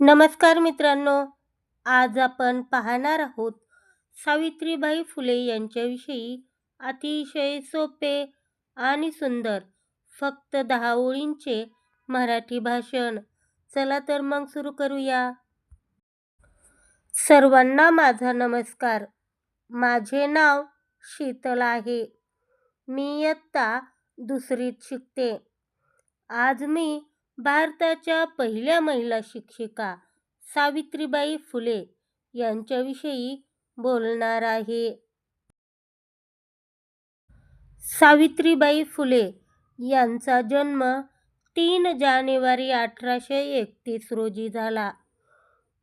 नमस्कार मित्रांनो आज आपण पाहणार आहोत सावित्रीबाई फुले यांच्याविषयी अतिशय सोपे आणि सुंदर फक्त दहा ओळींचे मराठी भाषण. चला तर मग सुरू करूया. सर्वांना माझा नमस्कार. माझे नाव शीतल आहे. मी इयत्ता दुसरीत शिकते. आज मी भारताच्या पहिल्या महिला शिक्षिका सावित्रीबाई फुले यांच्याविषयी बोलणार आहे. सावित्रीबाई फुले यांचा जन्म तीन जानेवारी अठराशे एकतीस रोजी झाला.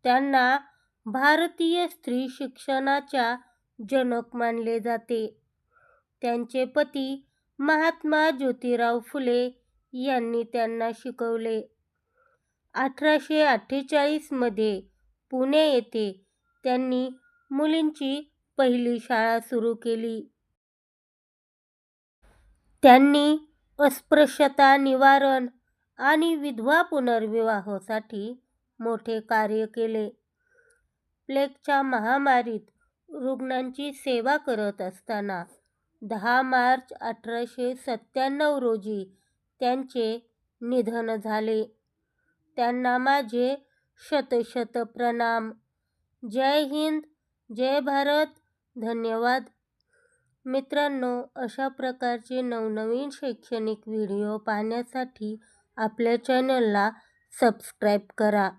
त्यांना भारतीय स्त्री शिक्षणाच्या जनक मानले जाते. त्यांचे पती महात्मा ज्योतिराव फुले यांनी त्यांना शिकवले. अठराशे अठ्ठेचाळीसमध्ये पुणे येथे त्यांनी मुलींची पहिली शाळा सुरू केली. त्यांनी अस्पृश्यता निवारण आणि विधवा पुनर्विवाहासाठी मोठे कार्य केले. प्लेगच्या महामारीत रुग्णांची सेवा करत असताना दहा मार्च अठराशे सत्त्याण्णव रोजी त्यांचे निधन झाले. त्यांना माझे शतशत प्रणाम. जय हिंद जय भारत. धन्यवाद. मित्रांनो अशा प्रकारचे नवनवीन शैक्षणिक व्हिडिओ पाहण्यासाठी आपल्या चॅनलला सबस्क्राईब करा.